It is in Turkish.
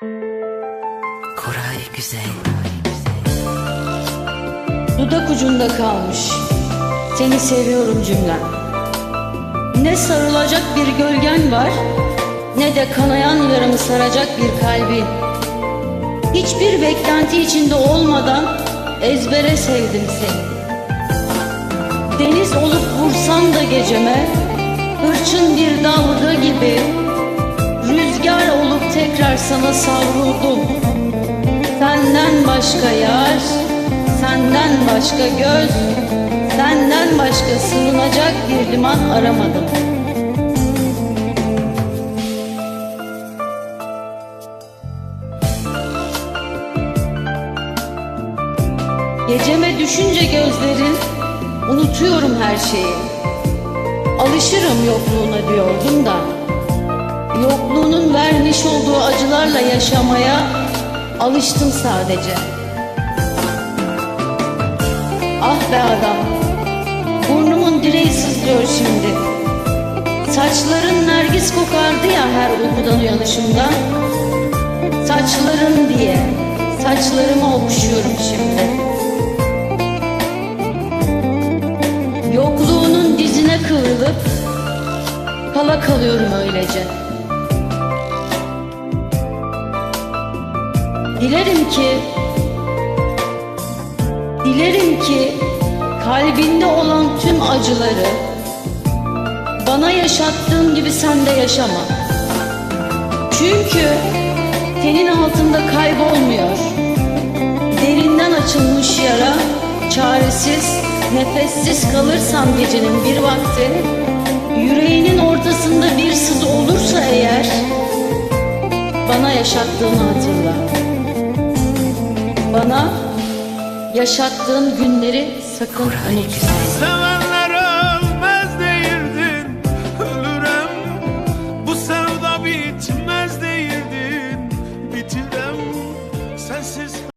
Koray Güzel. Dudak ucunda kalmış. Seni seviyorum cümlem. Ne sarılacak bir gölgen var, ne de kanayan yaramı saracak bir kalbin. Hiçbir beklenti içinde olmadan ezbere sevdim seni. Deniz olup vursan da geceme, tekrar sana savruldum. Senden başka yar, senden başka göz, senden başka sığınacak bir liman aramadım. Geceme düşünce gözlerin, unutuyorum her şeyi. Alışırım yokluğuna diyordum da, yokluğunun vermiş olduğu acılarla yaşamaya alıştım sadece. Ah be adam, burnumun direği sızlıyor şimdi. Saçların nergis kokardı ya her uykudan uyanışımda. Saçların diye, saçlarımı okşuyorum şimdi. Yokluğunun dizine kıvrılıp kala kalıyorum öylece. Dilerim ki Dilerim ki kalbinde olan tüm acıları bana yaşattığın gibi sen de yaşama. Çünkü senin altında kaybolmuyor. Derinden açılmış yara, çaresiz, nefessiz kalırsan gecenin bir vakti, yüreğinin ortasında bir sız olursa eğer, bana yaşattığını hatırla. Bana yaşattığın günleri sakın unutma.